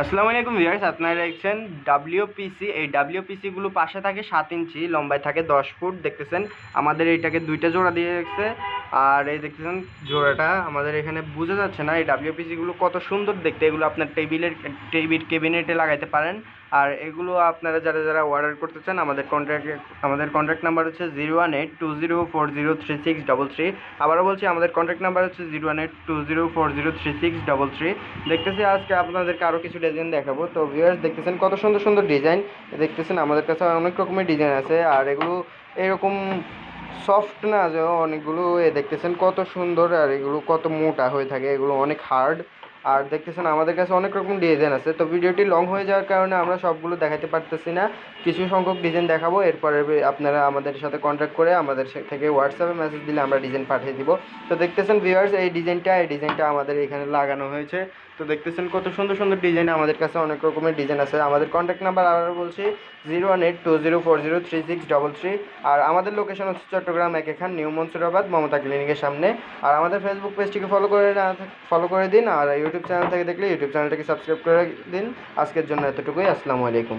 আসসালামু আলাইকুম ভিউয়ার্স, আপনারা দেখছেন ডাব্লিউপিসি এই ডাব্লিউপিসিগুলো পাশে থাকে সাত ইঞ্চি, লম্বায় থাকে দশ ফুট, দেখতেছেন আমাদের এটাকে দুইটা জোড়া দিয়ে রেখেছে, আর এই দেখতেছেন জোড়াটা আমাদের এখানে বোঝা যাচ্ছে না, এই ডাব্লিউপিসিগুলো কত সুন্দর দেখতে, এগুলো আপনার টেবিলের, টেবিল কেবিনেটে লাগাইতে পারেন আর এগুলো আপনারা যারা যারা অর্ডার করতে চান, আমাদের কন্ট্যাক্ট আমাদের কন্ট্যাক্ট নাম্বার হচ্ছে zero one eight two zero four zero three six double three আবারও বলছি, আমাদের কন্ট্যাক্ট নাম্বার হচ্ছে zero one eight two zero four zero three six double three দেখতেছি আজকে আপনাদেরকে আরও কিছু ডিজাইন দেখাবো। তো ভিউয়ার্স দেখতেছেন কত সুন্দর সুন্দর ডিজাইন দেখতেছেন আমাদের কাছে অনেক রকমের ডিজাইন আছে, আর এগুলো এরকম সফট না, যে অনেকগুলো, এ দেখতেছেন কত সুন্দর, আর এগুলো কত মোটা হয়ে থাকে, এগুলো অনেক হার্ড আর দেখতেছেন, আমাদের কাছে অনেক রকম ডিজাইন আছে। তো ভিডিওটি লং হয়ে যাওয়ার কারণে আমরা সবগুলো দেখাতে পারতেছি না। কিছু সংখ্যক ডিজাইন দেখাবো, এরপরে আপনারা আমাদের সাথে কন্ট্যাক্ট করে আমাদের থেকে হোয়াটসঅ্যাপে মেসেজ দিলে আমরা ডিজাইন পাঠিয়ে দিব। তো দেখতেছেন ভিউয়ার্স এই ডিজাইনটা এই ডিজাইনটা আমাদের এখানে লাগানো হয়েছে। তো দেখতেছেন, কত সুন্দর সুন্দর ডিজাইন আমাদের কাছে অনেক রকমের ডিজাইন আছে। আমাদের কন্ট্যাক্ট নাম্বার আবার বলছি zero one eight two zero four zero three six double three আর আমাদের লোকেশন হচ্ছে চট্টগ্রাম এক এখান নিউ মনসুরাবাদ মমতা ক্লিনিকের সামনে। আর আমাদের ফেসবুক পেজটিকে ফলো করে ফলো করে দিন, আর ইউটিউব চ্যানেল থেকে দেখলে ইউটিউব চ্যানেলটাকে সাবস্ক্রাইব করে দিন। আজকের জন্য এতটুকুই। আসসালামু আলাইকুম।